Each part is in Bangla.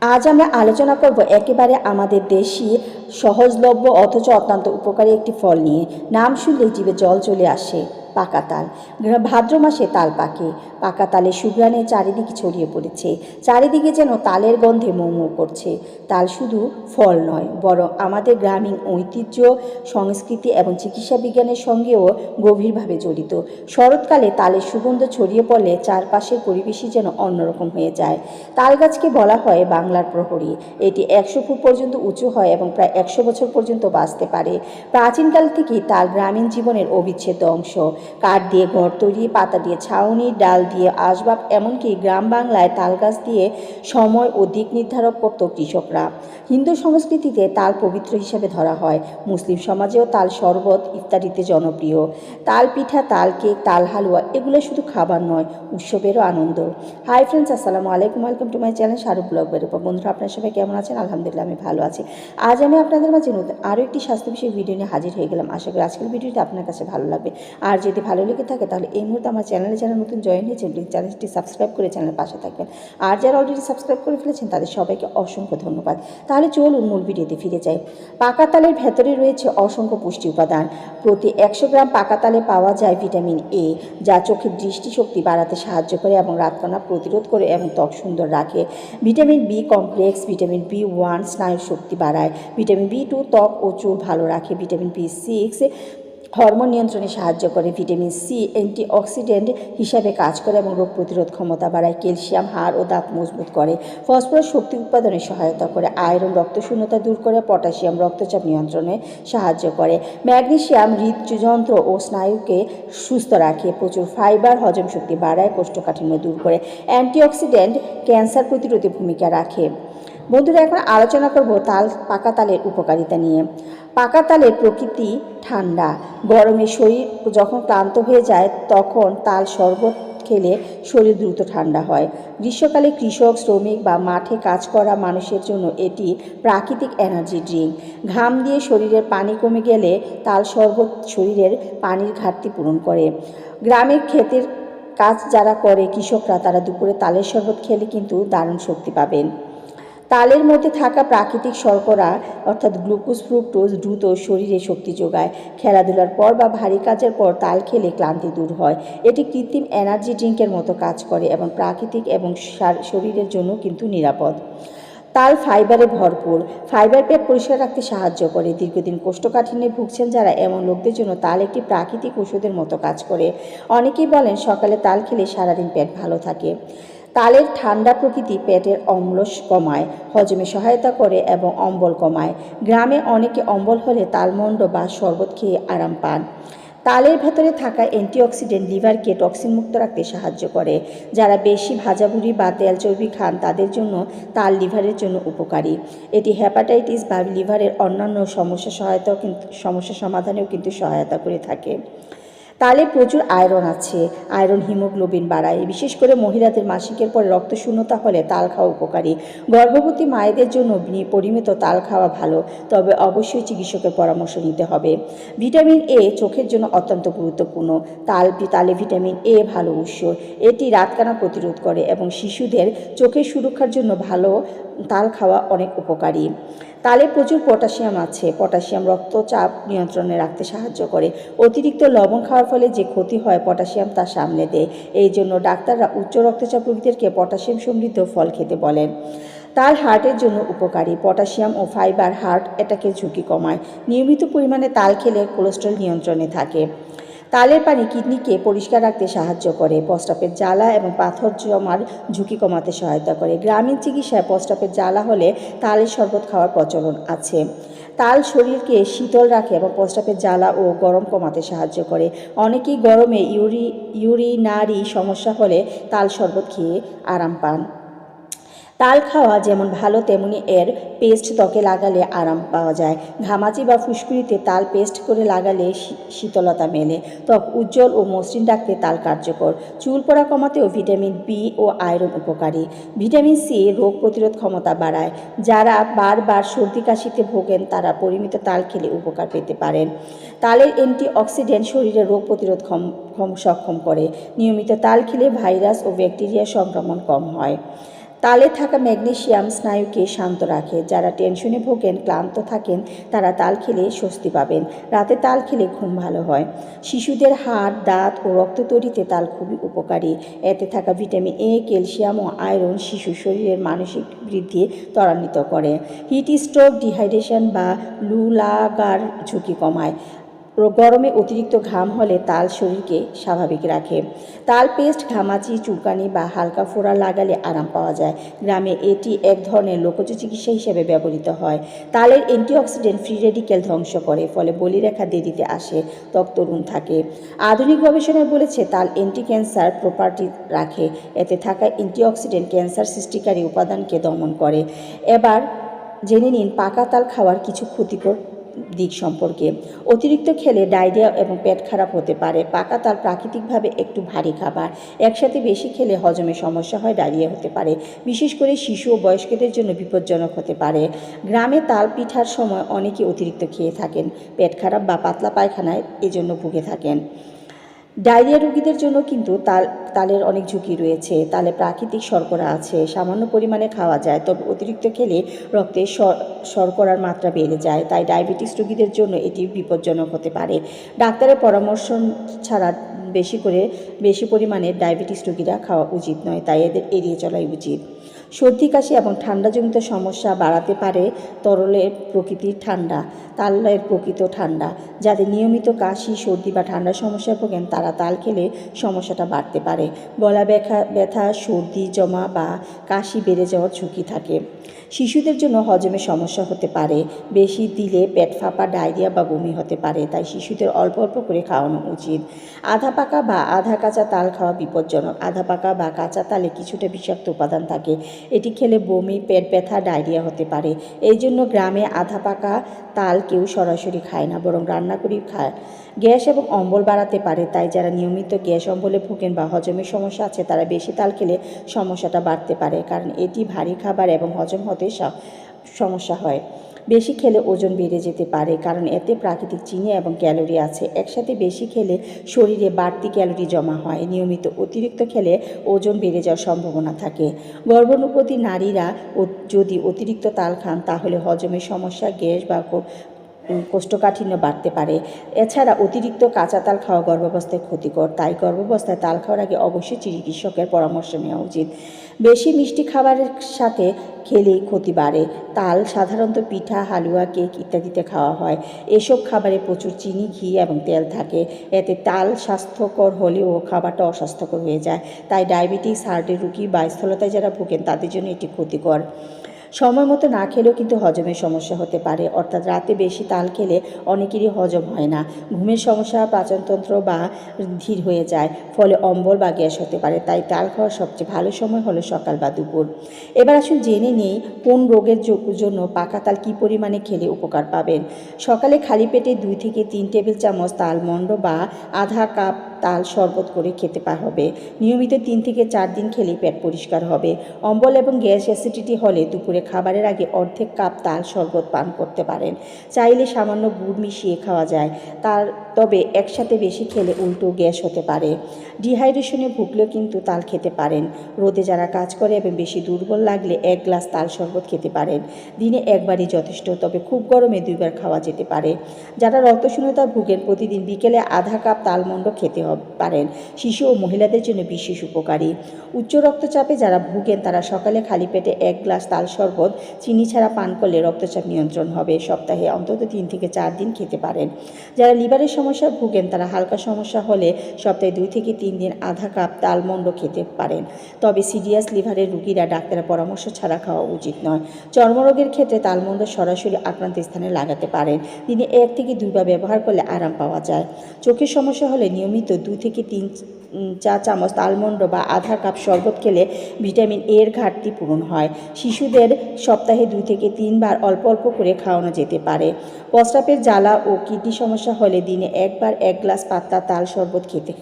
আজ আমরা আলোচনা করব একেবারে আমাদের দেশি, সহজলভ্য, অথচ অত্যন্ত উপকারী একটি ফল নিয়ে। নাম শুনলেই জীবে জল চলে আসে। পাকা তাল ভাদ্র মাসে তাল পাকে। পাকা তালে সুগ্রানে চারিদিকে ছড়িয়ে পড়েছে। চারিদিকে যেন তালের গন্ধে মৌ মৌ করছে। তাল শুধু ফল নয়, বরং আমাদের গ্রামীণ ঐতিহ্য, সংস্কৃতি এবং চিকিৎসা বিজ্ঞানের সঙ্গেও গভীরভাবে জড়িত। শরৎকালে তালের সুগন্ধ ছড়িয়ে পড়লে চারপাশের পরিবেশই যেন অন্যরকম হয়ে যায়। তাল গাছকে বলা হয় বাংলার প্রহরী। এটি একশো ফুট পর্যন্ত উঁচু হয় এবং প্রায় একশো বছর পর্যন্ত বাঁচতে পারে। প্রাচীনকাল থেকেই তাল গ্রামীণ জীবনের অবিচ্ছেদ্য অংশ। কাঠ দিয়ে ঘর তৈরি, পাতা দিয়ে ছাউনি, ডাল দিয়ে আসবাব, এমনকি গ্রাম বাংলায় তাল গাছ দিয়ে সময় ও দিক নির্ধারক করত কৃষকরা। হিন্দু সংস্কৃতিতে তাল পবিত্র হিসেবে ধরা হয়। মুসলিম সমাজেও তাল শরবত ইত্যাদিতে জনপ্রিয়। তাল পিঠা, তাল কেক, তাল হালুয়া, এগুলো শুধু খাবার নয়, উৎসবেরও আনন্দ। হাই ফ্রেন্ডস আসসালামু আলাইকুম। Welcome to my channel Shahrukh blog বেরোপা বন্ধুরা, আপনার সবাই কেমন আছেন? আলহামদুলিল্লাহ, আমি ভালো আছি। আজ আমি আপনাদের মাঝে নতুন আরও একটি স্বাস্থ্য বিষয়ক ভিডিও নিয়ে হাজির হয়ে গেলাম। আশা করি আজকের ভিডিওটি আপনার কাছে ভালো লাগবে। আর যদি ভালো লেগে থাকে তাহলে এই মুহূর্তে আমার চ্যানেলে যারা নতুন জয়েন হয়েছেন প্লিজ চ্যানেলটি সাবস্ক্রাইব করে চ্যানেলের পাশে থাকবেন। আর যারা অলরেডি সাবস্ক্রাইব করে ফেলেছেন, তাদের সবাইকে অসংখ্য ধন্যবাদ। তাহলে চলুন মূল ভিডিওতে ফিরে যাই। পাকা তালের ভেতরে রয়েছে অসংখ্য পুষ্টি উপাদান। প্রতি একশো গ্রাম পাকা তালে পাওয়া যায় ভিটামিন এ যা চোখের দৃষ্টিশক্তি বাড়াতে সাহায্য করে এবং রাতকানা প্রতিরোধ করে এবং ত্বক সুন্দর রাখে। Vitamin B complex vitamin B one স্নায়ুর শক্তি বাড়ায়। ভিটামিন বি টু ত্বক ও চুল ভালো রাখে। ভিটামিন বি সিক্স হরমোন নিয়ন্ত্রণে সাহায্য করে। ভিটামিন সি, অ্যান্টিঅক্সিডেন্ট হিসাবে কাজ করে এবং রোগ প্রতিরোধ ক্ষমতা বাড়ায়, ক্যালসিয়াম, হাড় ও দাঁত মজবুত করে। ফসফরাস শক্তি উৎপাদনে সহায়তা করে। আয়রন, রক্তশূন্যতা দূর করে, পটাশিয়াম, রক্তচাপ নিয়ন্ত্রণে সাহায্য করে। ম্যাগনেসিয়াম হৃদযন্ত্র ও স্নায়ুকে সুস্থ রাখে। প্রচুর ফাইবার, হজম শক্তি বাড়ায়, কোষ্ঠকাঠিন্য দূর করে। অ্যান্টিঅক্সিডেন্ট ক্যান্সার প্রতিরোধে ভূমিকা রাখে। বন্ধুরা, এখন আলোচনা করব তাল, পাকা তালের উপকারিতা নিয়ে। পাকা তালের প্রকৃতি ঠান্ডা। গরমে শরীর যখন ক্লান্ত হয়ে যায়, তখন তাল শরবত খেলে শরীর দ্রুত ঠান্ডা হয়। গ্রীষ্মকালে কৃষক, শ্রমিক বা মাঠে কাজ করা মানুষের জন্য এটি প্রাকৃতিক এনার্জি ড্রিঙ্ক। ঘাম দিয়ে শরীরের পানি কমে গেলে তাল শরবত শরীরের পানির ঘাটতি পূরণ করে। গ্রামের ক্ষেতের কাজ যারা করে, কৃষকরা, তারা দুপুরে তালের শরবত খেলে কিন্তু দারুণ শক্তি পাবেন। তালের মধ্যে থাকা প্রাকৃতিক শর্করা, অর্থাৎ গ্লুকোজ, ফ্রুক্টোজ দ্রুত শরীরে শক্তি যোগায়। খেলাধুলার পর বা ভারী কাজের পর তাল খেলে ক্লান্তি দূর হয়। এটি কৃত্রিম এনার্জি ড্রিঙ্কের মতো কাজ করে এবং প্রাকৃতিক এবং শরীরের জন্য কিন্তু নিরাপদ। তাল ফাইবারে ভরপুর। ফাইবার পেট পরিষ্কার রাখতে সাহায্য করে। দীর্ঘদিন কোষ্ঠকাঠিন্যে ভুগছেন যারা, এমন লোকদের জন্য তাল একটি প্রাকৃতিক ওষুধের মতো কাজ করে। অনেকেই বলেন, সকালে তাল খেলে সারাদিন পেট ভালো থাকে। তালের ঠান্ডা প্রকৃতি পেটের অম্ল কমায়, হজমে সহায়তা করে এবং অম্বল কমায়। গ্রামে অনেকে অম্বল হলে তালমন্ড বা শরবত খেয়ে আরাম পান। তালের ভেতরে থাকা অ্যান্টিঅক্সিডেন্ট লিভারকে টক্সিন মুক্ত রাখতে সাহায্য করে। যারা বেশি ভাজাভুরি বা তেল চর্বি খান, তাদের জন্য তাল লিভারের জন্য উপকারী। এটি হ্যাপাটাইটিস বা লিভারের অন্যান্য সমস্যা সহায়তাও কিন্তু সমস্যা সমাধানেও কিন্তু সহায়তা করে থাকে। তালে প্রচুর আয়রন আছে, আয়রন, হিমোগ্লোবিন বাড়ায়। বিশেষ করে মহিলাদের মাসিকের পরে রক্তশূন্যতা হলে তাল খাওয়া উপকারী। গর্ভবতী মায়েদের জন্য পরিমিত তাল খাওয়া ভালো, তবে অবশ্যই চিকিৎসকের পরামর্শ নিতে হবে। ভিটামিন এ চোখের জন্য অত্যন্ত গুরুত্বপূর্ণ। তাল তালে ভিটামিন এ ভালো উৎস। এটি রাতকানা প্রতিরোধ করে এবং শিশুদের চোখের সুরক্ষার জন্য ভালো তাল খাওয়া অনেক উপকারী। তালে প্রচুর পটাশিয়াম আছে। পটাশিয়াম রক্তচাপ নিয়ন্ত্রণে রাখতে সাহায্য করে। অতিরিক্ত লবণ খাওয়ার ফলে যে ক্ষতি হয়, পটাশিয়াম তা সামলে দেয়। এই জন্য ডাক্তাররা উচ্চ রক্তচাপ রোগীদেরকে পটাশিয়াম সমৃদ্ধ ফল খেতে বলেন। তাল হার্টের জন্য উপকারী। পটাশিয়াম ও ফাইবার হার্ট অ্যাটাকের ঝুঁকি কমায়। নিয়মিত পরিমাণে তাল খেলে কোলেস্ট্রল নিয়ন্ত্রণে থাকে। তালের পানি কিডনিকে পরিষ্কার রাখতে সাহায্য করে। প্রস্রাবের জ্বালা এবং পাথর জমার ঝুঁকি কমাতে সহায়তা করে। গ্রামীণ চিকিৎসায় প্রস্রাবের জ্বালা হলে তালের শরবত খাওয়ার প্রচলন আছে। তাল শরীরকে শীতল রাখে এবং প্রস্রাবের জ্বালা ও গরম কমাতে সাহায্য করে। অনেকেই গরমে ইউরি, ইউরিনারি সমস্যা হলে তাল শরবত খেয়ে আরাম পান। তাল খাওয়া যেমন ভালো, তেমনি এর পেস্ট ত্বকে লাগালে আরাম পাওয়া যায়। ঘামাচি বা ফুসকুড়িতে তাল পেস্ট করে লাগালে শীতলতা মেলে। ত্বক উজ্জ্বল ও মসৃণ রাখতে তাল কার্যকর। চুল পড়া কমাতেও ভিটামিন বি ও আয়রন উপকারী। ভিটামিন সি রোগ প্রতিরোধ ক্ষমতা বাড়ায়। যারা বারবার সর্দি কাশিতে ভোগেন, তারা পরিমিত তাল খেলে উপকার পেতে পারেন। তালের অ্যান্টিঅক্সিডেন্ট শরীরে রোগ প্রতিরোধ ক্ষম, ক্ষম- সক্ষম করে। নিয়মিত তাল খেলে ভাইরাস ও ব্যাকটেরিয়া সংক্রমণ কম হয়। তালে থাকা ম্যাগনেসিয়াম স্নায়ুকে শান্ত রাখে। যারা টেনশনে ভোগেন, ক্লান্ত থাকেন, তারা তাল খেলে স্বস্তি পাবেন। রাতে তাল খেলে ঘুম ভালো হয়। শিশুদের হাড়, দাঁত ও রক্ত তৈরিতে তাল খুবই উপকারী। এতে থাকা ভিটামিন এ, ক্যালসিয়াম ও আয়রন শিশু শরীরের মানসিক বৃদ্ধি ত্বরান্বিত করে। হিট স্ট্রোক, ডিহাইড্রেশন বা লু লাগার ঝুঁকি কমায়। গরমে অতিরিক্ত ঘাম হলে তাল শরীরকে স্বাভাবিক রাখে। তাল পেস্ট, ঘামাচি, চুলকানি বা হালকা ফোড়া লাগালে আরাম পাওয়া যায়। গ্রামে এটি এক ধরনের লোকজ চিকিৎসা হিসেবে ব্যবহৃত হয়। তালের অ্যান্টিঅক্সিডেন্ট ফ্রি রেডিক্যাল ধ্বংস করে, ফলে বলিরেখা দেরিতে আসে, ত্বক তরুণ থাকে। আধুনিক গবেষণায় বলেছে, তাল অ্যান্টি ক্যান্সার প্রপার্টি রাখে। এতে থাকা অ্যান্টিঅক্সিডেন্ট ক্যান্সার সৃষ্টিকারী উপাদানকে দমন করে। এবার জেনে নিন, পাকা তাল খাওয়ার কিছু ক্ষতিকর দিক সম্পর্কে। অতিরিক্ত খেলে ডায়রিয়া এবং পেট খারাপ হতে পারে। পাকা তাল প্রাকৃতিকভাবে একটু ভারী খাবার। একসাথে বেশি খেলে হজমে সমস্যা হয়, ডায়রিয়া হতে পারে। বিশেষ করে শিশু ও বয়স্কদের জন্য বিপজ্জনক হতে পারে। গ্রামে তাল পিঠার সময় অনেকে অতিরিক্ত খেয়ে থাকেন। পেট খারাপ বা পাতলা পায়খানায় এজন্য ভুগে থাকেন। ডায়রিয়া রোগীদের জন্য কিন্তু তাল, তালের অনেক ঝুঁকি রয়েছে। তালে প্রাকৃতিক শর্করা আছে, সামান্য পরিমাণে খাওয়া যায়, তবে অতিরিক্ত খেলে রক্তে শর্করার মাত্রা বেড়ে যায়, তাই ডায়াবেটিস রোগীদের জন্য এটি বিপজ্জনক হতে পারে। ডাক্তারের পরামর্শ ছাড়া বেশি করে, বেশি পরিমাণে ডায়াবেটিস রোগীরা খাওয়া উচিত নয়, তাই এদের এড়িয়ে চলাই উচিত। সর্দি, কাশি এবং ঠান্ডাজনিত সমস্যা বাড়াতে পারে তরলের প্রকৃতির ঠান্ডা, তালের প্রকৃত ঠান্ডা যাদের নিয়মিত কাশি, সর্দি বা ঠান্ডার সমস্যায় ভোগেন তারা তাল খেলে সমস্যাটা বাড়তে পারে। গলা ব্যথা ব্যথা, সর্দি, জমা বা কাশি বেড়ে যাওয়ার ঝুঁকি থাকে। শিশুদের জন্য হজমে সমস্যা হতে পারে, বেশি দিলে পেট ফাঁপা, ডায়রিয়া বা বমি হতে পারে, তাই শিশুদের অল্প অল্প করে খাওয়ানো উচিত। আধা পাকা বা আধা কাঁচা তাল খাওয়া বিপজ্জনক। আধা পাকা বা কাঁচা তালে কিছুটা বিষাক্ত উপাদান থাকে এটি খেলে বমি, পেট ব্যথা, ডায়রিয়া হতে পারে। এই জন্য গ্রামে আধা পাকা তাল কেউ সরাসরি খায় না, বরং রান্না করেই খায়। গ্যাস এবং অম্বল বাড়াতে পারে, তাই যারা নিয়মিত গ্যাস অম্বলে ভোগেন বা হজমের সমস্যা আছে, তারা বেশি তাল খেলে সমস্যাটা বাড়তে পারে, কারণ এটি ভারী খাবার এবং হজম হতে সমস্যা হয়। বেশি খেলে ওজন বেড়ে যেতে পারে, কারণ এতে প্রাকৃতিক চিনি এবং ক্যালোরি আছে। একসাথে বেশি খেলে শরীরে বাড়তি ক্যালোরি জমা হয়। নিয়মিত অতিরিক্ত খেলে ওজন বেড়ে যাওয়ার সম্ভাবনা থাকে। গর্ভবতী নারীরা যদি অতিরিক্ত তাল খান, তাহলে হজমের সমস্যা, গ্যাস বা কোষ্ঠকাঠিন্য বাড়তে পারে। এছাড়া অতিরিক্ত কাঁচা তাল খাওয়া গর্ভাবস্থায় ক্ষতিকর। তাই গর্ভাবস্থায় তাল খাওয়ার আগে অবশ্যই চিকিৎসকের পরামর্শ নেওয়া উচিত। বেশি মিষ্টি খাবারের সাথে খেলেই ক্ষতি বাড়ে। তাল সাধারণত পিঠা, হালুয়া, কেক ইত্যাদিতে খাওয়া হয়। এসব খাবারে প্রচুর চিনি, ঘি এবং তেল থাকে। এতে তাল স্বাস্থ্যকর হলেও খাবারটা অস্বাস্থ্যকর হয়ে যায়। তাই ডায়াবেটিস, হার্টের রুগী বা স্থলতায় যারা ভোগেন তাদের জন্য এটি ক্ষতিকর। সময় মতো না খেলেও কিন্তু হজমের সমস্যা হতে পারে। অর্থাৎ রাতে বেশি তাল খেলে অনেকেরই হজম হয় না। ঘুমের সমস্যা পাচনতন্ত্র বা ধীর হয়ে যায়, ফলে অম্বল বা গ্যাস হতে পারে। তাই তাল খাওয়ার সবচেয়ে ভালো সময় হলো সকাল বা দুপুর। এবার আসুন জেনে নেই কোন রোগের জন্য পাকা তাল কী পরিমাণে খেলে উপকার পাবেন। সকালে খালি পেটে দুই থেকে তিন টেবিল চামচ তালমন্ড বা আধা কাপ তাল শরবত করে খেতে পা হবে। নিয়মিত তিন থেকে চার দিন খেলেই পেট পরিষ্কার হবে। অম্বল এবং গ্যাস অ্যাসিডিটি হলে দুপুরে খাবারের আগে অর্ধেক কাপ তাল শরবত পান করতে পারেন। চাইলে সামান্য গুড় মিশিয়ে খাওয়া যায়। তার তবে একসাথে বেশি খেলে উল্টো গ্যাস হতে পারে। ডিহাইড্রেশনে ভুগলেও কিন্তু তাল খেতে পারেন। রোদে যারা কাজ করে এবং বেশি দুর্বল লাগলে এক গ্লাস তাল শরবত খেতে পারেন। দিনে একবারই যথেষ্ট, তবে খুব গরমে দুইবার খাওয়া যেতে পারে। যারা রক্তশূন্যতা ভুগেন, প্রতিদিন বিকেলে আধা কাপ তালমন্ড খেতে পারেন। শিশু ও মহিলাদের জন্য বিশেষ উপকারী। উচ্চ রক্তচাপে যারা ভুগেন, তারা সকালে খালি পেটে এক গ্লাস তাল শরবত, চিনি ছাড়া পান করলে রক্তচাপ নিয়ন্ত্রণ হবে। সপ্তাহে অন্তত তিন থেকে চার দিন খেতে পারেন। যারা লিভারের সমস্যা ভুগেন, তারা হালকা সমস্যা হলে সপ্তাহে দুই থেকে তিন দিন আধা কাপ তালমন্ড খেতে পারেন। তবে সিরিয়াস লিভারের রুগীরা ডাক্তারের পরামর্শ ছাড়া খাওয়া উচিত নয়। চর্মরোগের ক্ষেত্রে তালমন্ড সরাসরি আক্রান্ত স্থানে লাগাতে পারেন। দিনে এক থেকে দুইবার ব্যবহার করলে আরাম পাওয়া যায়। চোখের সমস্যা হলে নিয়মিত দুই থেকে তিন চা চামচ আলমন্ড বা আধা কাপ শরবত খেলে ভিটামিন এর ঘাটতি পূরণ হয়। শিশুদের সপ্তাহে দুই থেকে তিনবার অল্প অল্প করে খাওয়ানো যেতে পারে। প্রস্রাবের জ্বালা ও কিডনি সমস্যা হলে দিনে একবার এক গ্লাস পাতলা তাল শরবত খেতে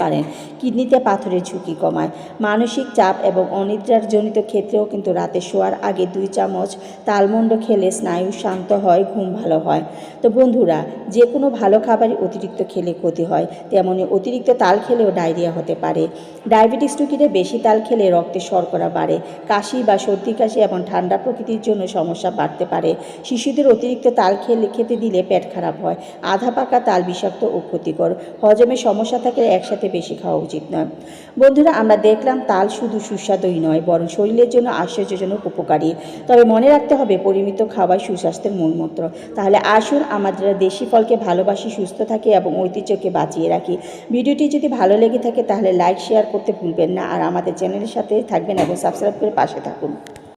পারেন। কিডনিতে পাথরের ঝুঁকি কমায়। মানসিক চাপ এবং অনিদ্রার জনিত ক্ষেত্রেও কিন্তু রাতে শোয়ার আগে দুই চামচ তালমন্ড খেলে স্নায়ু শান্ত হয়, ঘুম ভালো হয়। তো বন্ধুরা, যে কোনো ভালো খাবারই অতিরিক্ত খেলে ক্ষতি হয়। তেমনি অতিরিক্ত তাল খেলেও ডায়রিয়া হতে পারে। ডায়াবেটিস রুগীরা বেশি তাল খেলে রক্তে শর্করা বাড়ে। কাশি বা সর্দি কাশি এবং ঠান্ডা প্রকৃতির জন্য সমস্যা বাড়তে পারে। শিশুদের অতিরিক্ত তাল খেলে খেতে দিলে পেট খারাপ হয়। আধা পাকা তাল বিষাক্ত ও ক্ষতিকর। হজমের সমস্যা থাকলে একসাথে বেশি খাওয়া উচিত নয়। বন্ধুরা, আমরা দেখলাম তাল শুধু সুস্বাদুই নয়, বরং শরীরের জন্য আশ্চর্যজনক উপকারী। তবে মনে রাখতে হবে, পরিমিত খাওয়াই সুস্বাস্থ্যের মূলমন্ত্র। তাহলে আসুন আমাদের দেশি ফলকে ভালোবাসি, সুস্থ থাকি এবং ঐতিহ্যকে বাঁচিয়ে রাখি। ভিডিওটি যদি ভালো লেগে থাকে, তাহলে লাইক, শেয়ার করতে ভুলবেন না। আর আমাদের চ্যানেলের সাথে থাকবেন এবং সাবস্ক্রাইব করে পাশে থাকুন।